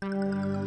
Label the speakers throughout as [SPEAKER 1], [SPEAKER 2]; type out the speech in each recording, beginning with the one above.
[SPEAKER 1] Thank you.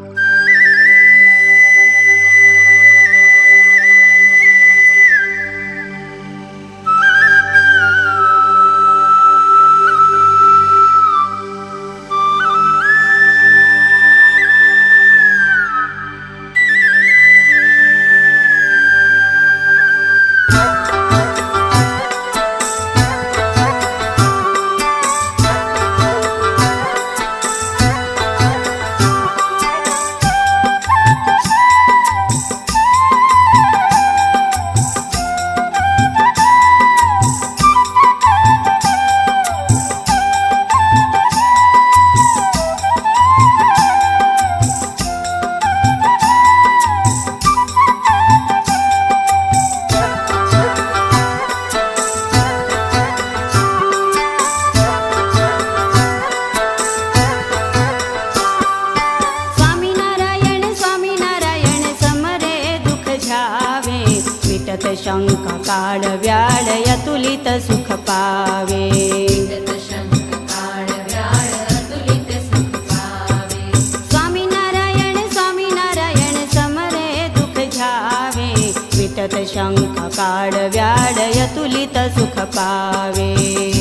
[SPEAKER 1] पावे स्वामी नारायण स्वामी नारायण समरे दुःख घ्यावे।
[SPEAKER 2] विटत शंख काळ व्याडय तुलित सुख पावे।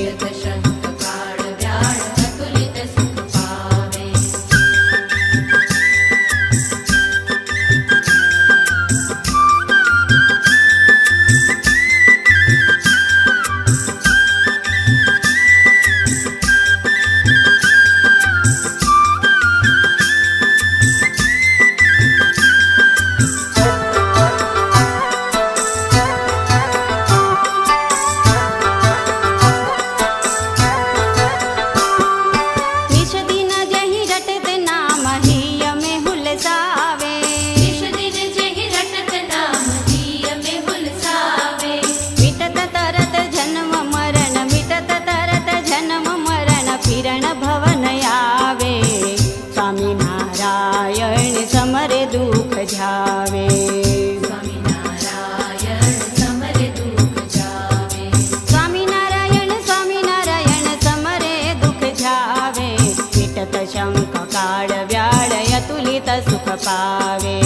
[SPEAKER 1] સતાવે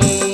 [SPEAKER 1] Thank you.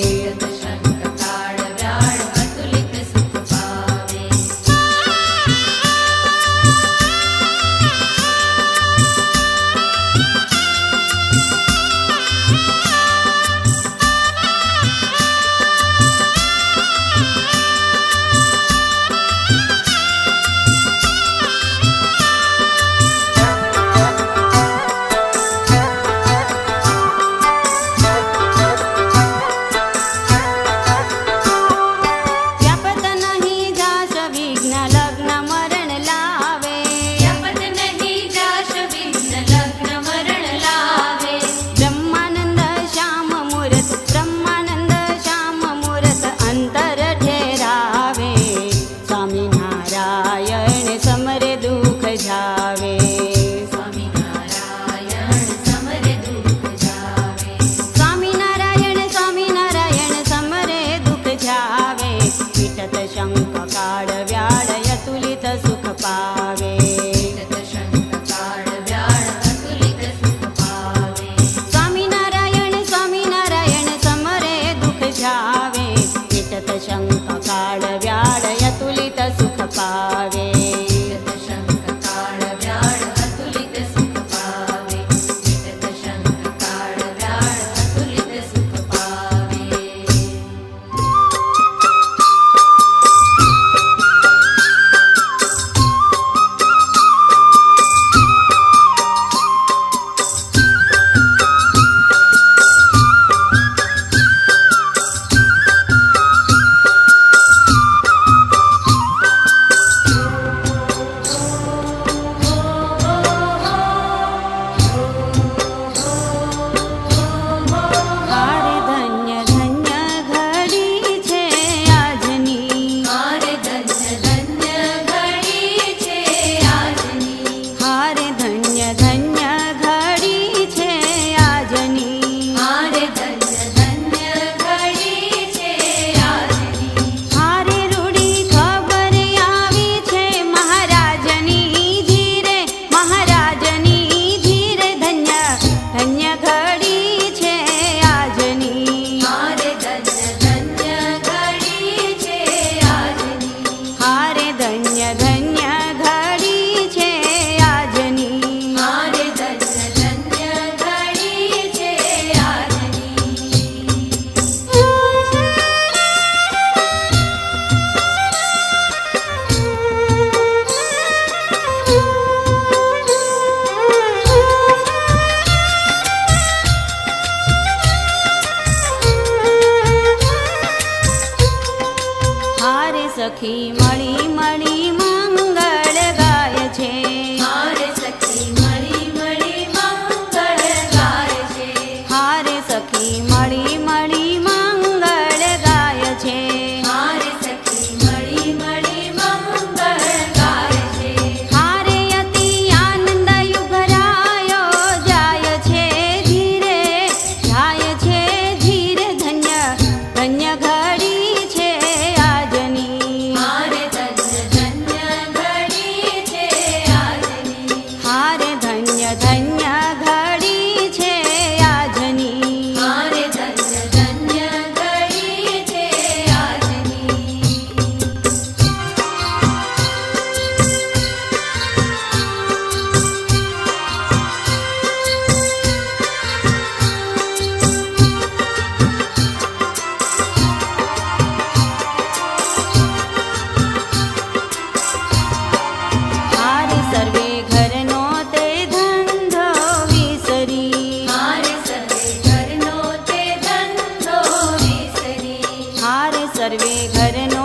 [SPEAKER 2] હારે
[SPEAKER 1] સખી મળી મળી
[SPEAKER 2] હાર સર્વે ઘરનો